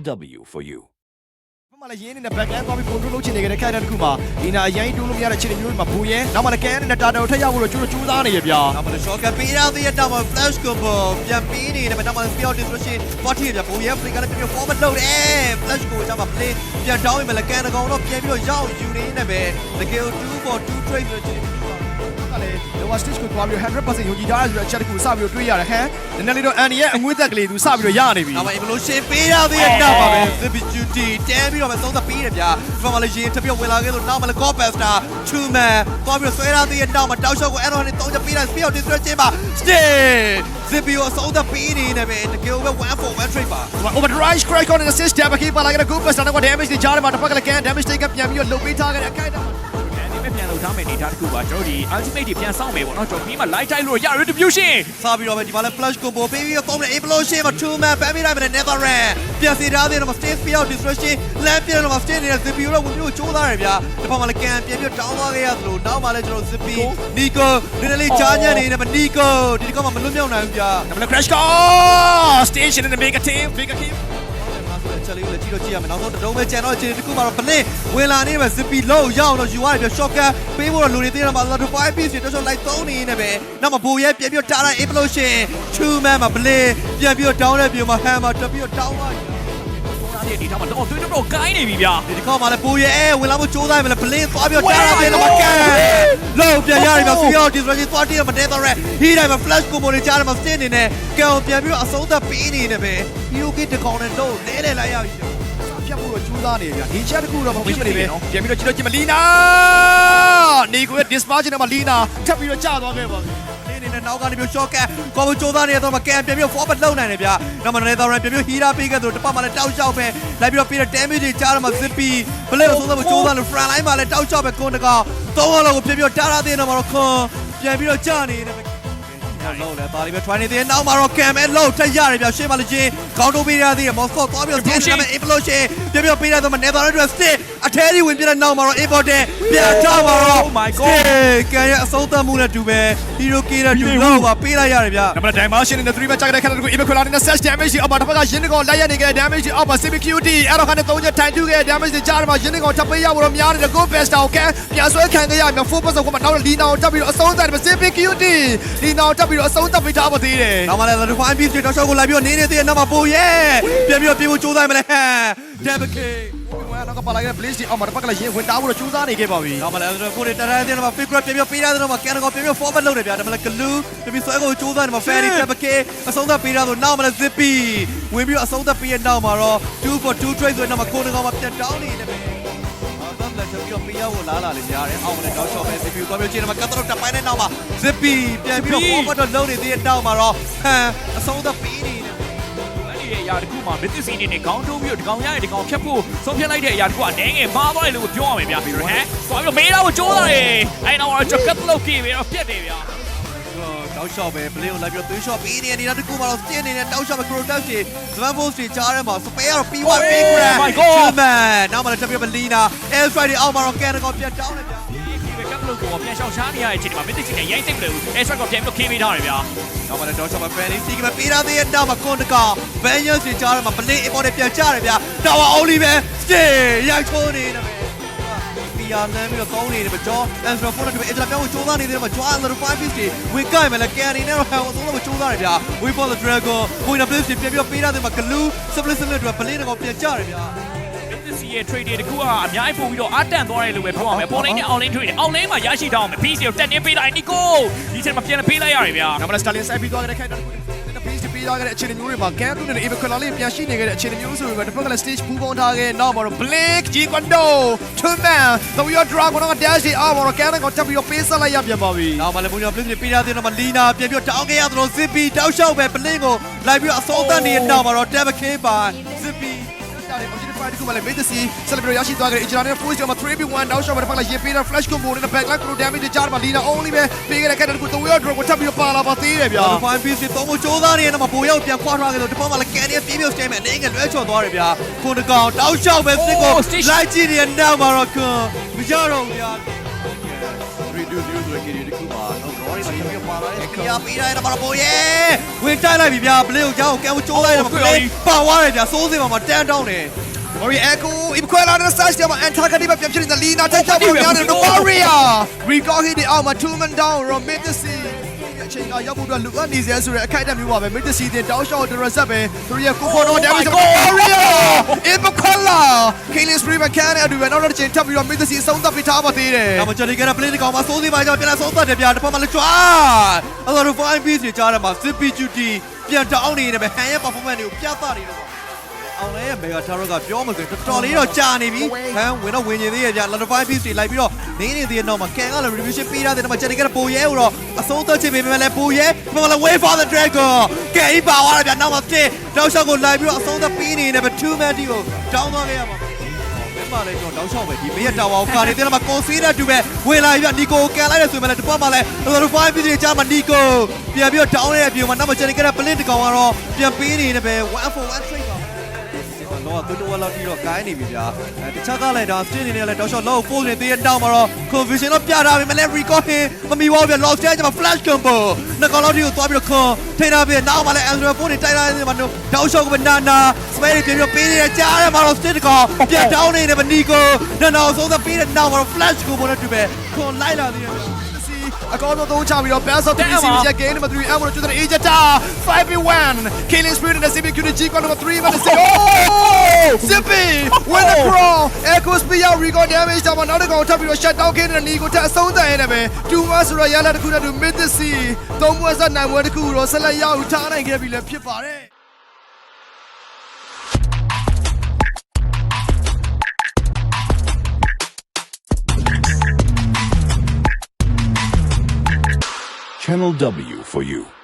LW for you. မမလည်းရင်းနေတဲ့ back end သွားပြီး control လုပ်ချင်နေတဲ့ခိုင်တဲ့တစ်ခုမှာဒီနာအရင်တိုးလို့မရတဲ့ခြေတွေမျိုးတွေမှာဘူရင်နောက်မှလည်း can နဲ့ data ကိုထပ်ရောက်ဖို့လို့ကျိုးကျိုးစားနေရဗျာနောက်မှလည်း shortcut ပေးရသေးတဲ့တောင်မှာ flash combo ပြန်ပေးနေတယ်နောက်မှလည်း speed disruption ဘာထီပြဘိုးရဲ့ flick ကလည်းပြန် forward လုပ်တယ် flash ကိုကျမှ play ပြန် down ရင်မလည်းကန်တကောင်တော့ပြန်ပြီးတော့ရောက်ယူနေနေပဲတကယ်2 for 2 trade ဆိုတဲ့ခြေတွေ ကလည်း lower stage ကိုသွားပြီး100%ယုံကြည်ထားရဆိုတဲ့အချက်တစ်ခုစပြီးတော့တွေးရတယ်ဟမ်နည်းနည်းလေးတော့ Andy ရဲ့အငွေ့သက်ကလေးသူစပြီးတော့ရနေပြီနောက်မှ evolution ပေးရသေးတဲ့နောက်မှာပဲ zippy duty တန်းပြီးတော့ပဲသုံးသက်ပေးတယ်ဗျာဒီမှာလည်းရင်ထပ်ပြီးဝင်လာခဲ့လို့နောက်မှလည်း call pastor two man သွားပြီးတော့ဆွဲရသေးတဲ့နောက်မှာတောက်လျှောက်ကို arrow နဲ့သုံးချက်ပေးတာ speed disruption မှာ stay zippy ကိုအဆုံးသက်ပေးနေတယ်ပဲတကယ်ပဲ1 for 1 trade ပါ overdrive crack on an assist တက်ပြီးပါလာခဲ့တဲ့ good pass တော့ damage တွေကြားထဲမှာတစ်ဖက်ကလည်း can damage တွေကပြန်ပြီးတော့လုတ်ပေးထားခဲ့တဲ့အခိုက်အတန့် မှာဒီမဲ့ပြန်လုံထားမယ်အနေထားတစ်ခုပါကျွန်တော်ဒီ ultimate တွေပြန်ဆောင်မယ်ပေါ့နော်ကျွန်တော်ပြီးမှ light time လို့ရ retribution စပြီးတော့ပဲဒီမှာလဲ flash combo ပေးပြီးတော့သုံးတယ် evolution မှာ two man ပြန်ပြီးလိုက်မယ် never run ပြန်စီထားသေးတယ်မှာ stay speed out disruption လမ်းပြန်တော့မှာ stay နေတဲ့ zippy ကိုတော့ဝင်ပြီးတော့ချိုးသားတယ်ဗျာဒီဘက်မှာလည်းကန်ပြန်ပြီးတော့ down သွားခဲ့ရသလိုနောက်မှာလည်းကျွန်တော် zippy nico နည်းနည်းလေးချားညံ့နေတယ်မှာ nico ဒီတစ်ခါမှမလွတ်မြောက်နိုင်ဘူးဗျာဒါမှလည်း crash call station in the mega team mega team ချက်လေးကိုလည်းကြည့်တော့ကြည့်ရမယ်နောက်ဆုံးတစ်လုံးပဲကျန်တော့အခြေအနေတစ်ခုမှာတော့ blink ဝင်လာနေတယ် zippy low ရောက်တော့ယူရတယ်ဗျ shotgun ပေးဖို့တော့လူတွေသေးတယ်မှာတော့5 piece တွေတော်တော်လိုက်သုံးနေနေပဲနောက်မှာဘူရဲပြန်ပြီးတော့တာတာ evolution two man မှာ blink ပြန်ပြီးတော့ down တဲ့ပြေမှာ hammer တက်ပြီးတော့ down သွား ပြီအဲ့ဒီအနေထားမှာတော့သွေးတော့ကိုင်းနေပြီဗျာဒီတစ်ခါမှလည်းဘူရဲဝင်လာဖို့ကြိုးစားရမယ်လေ blink သွားပြီးတော့တာတာပြေတော့မကန်လောပြန်ရတယ်ဗျ serial disruption သွားတည်းမှာ death threat ဟီးတိုင်းမှာ flash combo တွေကြားတယ်မှာ stay နေနေကန်ပြန်ပြီးတော့အဆုံးသက်ပေးနေနေပဲ POK တကောင်နဲ့တော့လဲလဲလိုက်ရပြီ ဖြတ်ဖို့တော့ကြိုးစားနေကြဒီချက်တစ်ခုတော့မဖြစ်မနေပဲပြန်ပြီးတော့ကြည့်တော့ကြည့်မလီနာနေကိုရဲ့ dispatch နဲ့မလီနာထပ်ပြီးတော့ကြာသွားခဲ့ပါပြီနေနေနဲ့နောက်ကနေပြီး short cut ကော်မချိုးသားနေတော့မှကန်ပြန်ပြီး forward လောက်နိုင်တယ်ဗျာနောက်မှ nether run ပြန်ပြီး hero ပေးခဲ့သလိုတစ်ပတ်မှလည်းတောက်လျှောက်ပဲလိုက်ပြီးတော့ပေးတဲ့ damage တွေကြားတော့မှ zippy ဘလက်ကိုသုံးသပ်ဖို့ကြိုးစားလို့ front line မှာလည်းတောက်လျှောက်ပဲကွန်တကောင်သုံးလောက်ကိုပြန်ပြီးတော့တားထားသေးတယ်တော့မှတော့ခွန်ပြန်ပြီးတော့ကြာနေတယ် လောက်လဲပါလိပဲ try နေသေးတယ်နောက်မှာတော့ cam အဲလောက်ထက်ရတယ်ဗျာရှေ့မှာလည်းချင်းခေါင်းတိုးပေးရသေးတယ် Moscow သွားပြီးတော့ stand နဲ့ implosion ပြန်ပြီးတော့ပေးရတော့မှ nether run တွေ stick အထဲကြီးဝင်ပြတဲ့နောက်မှာတော့ important ပြန်ထားမှာတော့ Oh my god ကန်ရဲ့အဆုံးသတ်မှုနဲ့တူပဲ hero k နဲ့တူလောက်ပါပေးလိုက်ရတယ်ဗျာဒါမှလည်း dimension နဲ့3ပဲကြာခဲ့တဲ့ခဏတခု even collar နဲ့ search damage အောက်မှာတစ်ဖက်ကရင်းကောင်လိုက်ရနေခဲ့ damage အောက်မှာ CPQT အဲ့တော့ခနဲ့3ချက်ထိုင်တူခဲ့ damage တွေကြားထဲမှာရင်းကောင်ထပ်ပေးရဖို့တော့များနေတဲ့ go best ကိုကန်ပြန်ဆွဲခံခဲ့ရမယ် full pass ကိုမှနောက်လီနာကိုတက်ပြီးတော့အဆုံးသတ်တယ် CPQT လီနာကိုတက်ပြီးတော့အဆုံးသတ်ပေးထားပါသေးတယ်နောက်မှလည်း the fine piece တွေတောက်လျှောက်ကိုလိုက်ပြီးတော့နေနေသေးတယ်နောက်မှပို့ရဲပြန်ပြီးတော့ပြေဖို့ကြိုးစားမလဲဟမ် Devil King ဝင်နောက်ကပါလာခဲ့ Blaze အောက်မှာတစ်ဖက်ကလည်းရင်ဝင်တားဖို့တော့ကြိုးစားနေခဲ့ပါပြီနောက်မှလည်းကိုတွေတရတဲ့နောက်မှ figure ပြန်ပြီးပေးရတယ်နောက်မှ can ကိုပြန်ပြီး forward လုပ်တယ်ဗျာဒါမှလည်း glue ပြန်ပြီးဆွဲကိုကြိုးစားနေမှာ fairy Devil King အဆုံးသတ်ပေးရဆိုနောက်မှလည်း zippy ဝင်ပြီးတော့အဆုံးသတ်ပေးရနောက်မှာတော့2 for 2 trade ဆိုရင်နောက်မှကိုနေကောင်မှပြန်တောင်းနေတယ်ပဲအာတော့လည်းချက်ပြီးတော့ပေးရဖို့လားလာလေးများတယ်အောက်မှာလည်းတောက်လျှောက်ပဲ zippy ကိုပြောချင်တယ်မှာ cut တော့တပိုင်းနဲ့နောက်မှာ zippy ပြန်ပြီးတော့ forward တော့လုပ်နေသေးတဲ့နောက်မှာတော့ဟမ်အဆုံးသတ်ပေးနေ တယ်အဲ့ဒီရဲ့အရာတစ်ခုမှာမစ်သစီနေနဲ့ခေါင်းထိုးပြီးတော့ဒီကောင်ရရဲ့ဒီကောင်ဖြတ်ဖို့ဆုံးဖြတ်လိုက်တဲ့အရာတစ်ခုကအနေငယ်မာသွားတယ်လို့ပြောရမယ်ဗျာပြီးတော့ဟမ်သွားပြီးတော့မေးတော့ကြိုးစားတယ်အဲ့တော့ချက်လုတ်ကြည့်ပြီးတော့ပြက်တယ်ဗျာတောက်လျှောက်ပဲပလင်းကိုလိုက်ပြီးတော့သွေးလျှော့ပေးနေနေတာတကူမှတော့စင်းနေတဲ့တောက်လျှောက်ပဲ Crotex တွေ Swan Bulls တွေကြားထဲမှာစပယ်ကတော့ P1 Big Grand Human နောက်မှလည်းတက်ပြပလီနာ Air Strike တွေအောက်မှာတော့ Can ကောပြန်တောင်းနေဗျာဒီပဲကပ် လုတ်ကိုပြန်ရှောင်ရှားနေရတဲ့အချိန်မှာမစ်သစီနဲ့ရိုက်သိမ့်တယ်ဘူးအဲ့ဆွက်ကပြန်ပြီးတော့ခင်းပေးထားတယ်ဗျာနောက်မှလည်းတောက်လျှောက်ပဲ Fanny စီကမပေးထားသေးတဲ့နောက်မှာ Con တကောင် Vengeance တွေကြားထဲမှာပလင်း import တွေပြန်ကြတယ်ဗျာ Tower only ပဲ Stay ရိုက်ထိုးနေတယ်ပဲပီယာလမ်းပြီးတော့ကောင်းနေတယ်ဗျကျော် Ezra Phone နဲ့အကြလာပြောင်းကိုစူးစမ်းနေတယ်မှာ Joan the 5 piece တွေဝင်ကြိုက်မယ်လေ Can နေတော့ဟန်ကိုသုံးလို့စူးစမ်းတယ်ဗျာ Wait for the Dragon Point of Bliss တွေပြန်ပြီးတော့ပေးထားတယ်မှာ Glue Split Split တွေပလင်းတော့ပြန်ကြတယ်ဗျာ မစ်သစီရဲ့ trade တွေတကူကအများကြီးပို့ပြီးတော့အတန်သွားတယ်လို့ပဲပြောရမယ်ပေါ်လိုင်းနဲ့ online trade တွေ online မှာရရှိတော့မယ် piece ကိုတက်နေပေးလိုက်နီကိုဒီချိန်မှာပြန်ပေးလိုက်ရတယ်ဗျာဒါမှလည်း Stalin ဆိုင်ပြီးသွားခဲ့တဲ့ခိုင်တခုတဲ့ page ပြီးသွားခဲ့တဲ့အခြေအနေမျိုးတွေမှာ can သူနဲ့ even collar လေးပြန်ရှိနေခဲ့တဲ့အခြေအနေမျိုးဆိုတော့တစ်ဖက်ကလည်း stage ပူပေါင်းထားခဲ့နောက်မှာတော့ Blake G Kwando two man the we are dragon က dash အောက်မှာတော့ can ကတက်ပြီးတော့ပေးဆက်လိုက်ရပြန်ပါပြီနောက်မှလည်း Point of Bliss တွေပေးထားတဲ့နောက်မှာ Lina ပြန်ပြီးတော့တောင်းခဲ့ရသလို Zippy တောက်လျှောက်ပဲပလင်းကိုလိုက်ပြီးတော့အစောတန်းနေတဲ့နောက်မှာတော့ Devil King ပါ Zippy တယ် objective fight ကိုလည်း Matrix celebrate ရရှိသွားခဲ့တဲ့ Ejira နဲ့ Force မှာ 3v1 နောက်ရှော့မှာတစ်ဖက်ကလည်းရင်ပေးတဲ့ flash combo နဲ့ backline pro damage ကြားမှာ Lina only ပဲပေးခဲ့တဲ့ character ကို the we are dragon ကိုထပ်ပြီးတော့ပါလာပါသေးတယ်ဗျာတော့ fine piece တွေသုံးဖို့စူးစမ်းနေတဲ့နောက်မှာဘိုးရောက်ပြန်ခွာထားခဲ့လို့တစ်ဖက်မှာလည်း Candy ပြေးပြေးစတိုင်းမဲ့အနေငယ်လွဲချော်သွားတယ်ဗျာခုတကောင်တောက်လျှောက်ပဲစစ်ကိုလိုက်ကြည့်နေတဲ့နောက်မှာတော့ခွန်မကြတော့ဘူးဗျာ3 2 0ဆိုတဲ့ KD တခုမှာတော့ဘောရီမှာချက်ပြီးပါလာတယ်ခရီးပေးလိုက်တော့ပေါ်ရဲဝင်တိုက်လိုက်ပြီဗျာဘလေးကိုကြောင်းကဲကိုကျိုးလိုက်တယ်ဘလေးပါသွားတယ်ဗျာစိုးစင်မှာတန်းတောင်းတယ် Ori Echo Ibquela နဲ့ Sash တဲ့မှာ Antarctica မှာပြန်ဖြစ်နေတဲ့ Lina တိုက်ချဖို့များတယ် Warrior Recall hit အောက်မှာ two man down from mid to see အချိန်ကရောက်ဖို့အတွက်လူအနေစဲဆိုတဲ့အခိုက်အတန့်မျိုးပါပဲ mid to see တင်တောင်းရှော့ဒရဆက်ပဲသူရဲ့ကိုခေါ်တော့ damage Warrior Ibquela Killing spree မှာခံရတဲ့အတူပဲနောက်တစ်ချိန်ထပ်ပြီးတော့ mid to see အဆုံးသတ်ပြီးထားပါသေးတယ်ဒါမှကျွန်တော်ကပလေးကောင်မှာစိုးစင်မှာကြောင်းပြန်လာဆုံးသက်တယ်ဗျာတစ်ဖက်မှာလည်းကြွားအဲ့တော့ fine piece တွေကြားထဲမှာ zippy duty ပြန်တောင်းနေတယ်ပဲဟန်ရဲ့ performance တွေကိုပြသနေတယ်ပေါ့ အောင်လဲရဲ့ mega tarot ကပြောမှဆိုတော်တော်လေးတော့ကြာနေပြီဟမ်ဝင်တော့ဝင်နေသေးရဲ့ဗျာ latify piece တွေလိုက်ပြီးတော့နေနေသေးရဲ့တော့မှာကန်ကလည်း revision ပေးထားတယ်တော့မှာကျွန်တော်ကပိုရဲဟိုတော့အဆုံးသက်ချင်ပေမဲ့လည်းပိုရဲဘယ်မှာလဲ wait for the dragon ကဲဤပါသွားတယ်ဗျာနောက်မှာတစ်တောက်လျှောက်ကိုလိုက်ပြီးတော့အဆုံးသက်ပေးနေတယ်ပဲ two man တီကိုတောင်းသွားခဲ့ရမှာမလည်းကျွန်တော်တောက်လျှောက်ပဲဒီမေးရတာဝါကိုကာနေတဲ့မှာကွန်စီးနဲ့တူပဲဝင်လာပြီနီကိုကန်လိုက်တယ်ဆိုရင်လည်းတစ်ပတ်မှလည်းတော်တော်5ပြည်တွေကြာမှနီကိုပြန်ပြီးတော့တောင်းရဲ့အပြင်မှာနောက်မှကျွန်တော်ကပလစ်တကောင်ကတော့ပြန်ပေးနေတယ်ပဲ1 for 1 trade ပါ တော့တူတူဝလာပြီးတော့ကိုင်းနေပြီဗျာအဲတခြားကလည်းဒါ stay နေနေလဲတောက်လျှောက်လောက်ပို့နေသေးတဲ့တောင်းမှာတော့ confusion တော့ပြတာပဲမလဲ record ဟင်းမမီဝါဗျာ lost stage မှာ flash combo နှကောင်လောက်ဒီကိုသွားပြီးတော့ခွန်ထိန်းထားပြီးနောက်မှလည်း Android phone တွေတိုက်လာနေမှာတော့တောက်လျှောက်ကနာနာ spare တွေပြန်ပြီးပေးနေတဲ့ကြားထဲမှာတော့ stay တကောင်ပြန်တောင်းနေတယ်ဗနီကိုနောက်နောက်ဆုံးသက်ပေးတဲ့နောက်မှာတော့ flash combo နဲ့တူပဲခွန်လိုက်လာသေးတယ် အကောင်းဆုံးသုံးချပြီးတော့ Best of the Series ရဲ့ game number 3 Emerald ကျွတ်တဲ့ Ejata 5v1 Killing Spree နဲ့ CP QG number 3မှာတစ်စက် Oh Zippy win the crawl Echo Spear Recall damage တော့နောက်တစ်ကောင်ထပ်ပြီးတော့ shut down ခဲ့တဲ့နီကိုထပ်အဆုံးသတ်ရနေပဲ2 months ဆိုတော့ရလာတစ်ခုနဲ့တူ Mid the Sea သုံးပွဲဆက်နိုင်ပွဲတစ်ခုတော့ဆက်လက်ရအောင်ထားနိုင်ခဲ့ပြီလည်းဖြစ်ပါတယ် Channel W for you.